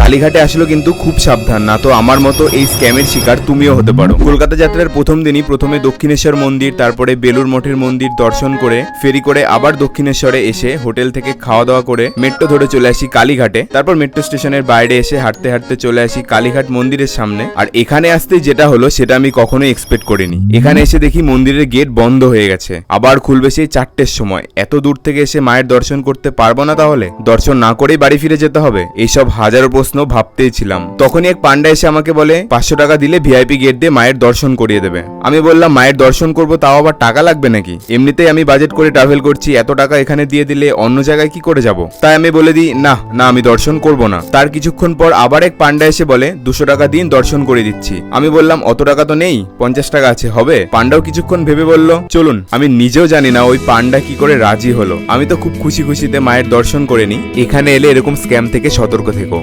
কালীঘাটে আসলে কিন্তু খুব সাবধান। না তো আমার মতো এই স্ক্যামের শিকার তুমিও হতে পারো। কলকাতা যাত্রার প্রথম দিনই প্রথমে দক্ষিণেশ্বর মন্দির, তারপরে বেলুর মঠের মন্দির দর্শন করে, ফেরি করে আবার দক্ষিণেশ্বরে এসে হোটেল থেকে খাওয়া দাওয়া করে মেট্রো ধরে চলে আসি কালীঘাটে। তারপর মেট্রো স্টেশনের বাইরে এসে হাঁটতে হাঁটতে চলে আসি কালীঘাট মন্দিরের সামনে। আর এখানে আসতে যেটা হলো সেটা আমি কখনোই এক্সপেক্ট করিনি। এখানে এসে দেখি মন্দিরের গেট বন্ধ হয়ে গেছে। আবার খুলবে সেই চারটের সময়। এত দূর থেকে এসে মায়ের দর্শন করতে পারব না তাহলে? দর্শন না করেই বাড়ি ফিরে যেতে হবে? এইসব হাজারো প্রশ্ন ভাবতেই ছিলাম। তখনই এক পান্ডা এসে আমাকে বলে, পাঁচশো টাকা দিলে ভিআইপি গেট দিয়ে মায়ের দর্শন করিয়ে দেবে। আমি বললাম, মায়ের দর্শন করব, তাও আবার টাকা লাগবে নাকি? এমনিতেই আমি বাজেট করে ট্রাভেল করছি, এত টাকা এখানে দিয়ে দিলে অন্য জায়গায় কি করে যাব? তাই আমি বলে দিই, না না, আমি দর্শন করব না। তার কিছুক্ষণ পর আবার এক পান্ডা এসে বলে, দুশো টাকা দিন, দর্শন করে দিচ্ছি। আমি বললাম, অত টাকা তো নেই, পঞ্চাশ টাকা আছে, হবে? পান্ডাও কিছুক্ষণ ভেবে বলল, চলুন, আমি নিজেও জানি না ওই পান্ডা কি করে রাজি হলো। আমি তো খুব খুশি খুশিতে মায়ের দর্শন করে নি এখানে এলে এরকম স্ক্যাম থেকে সতর্ক থেকো।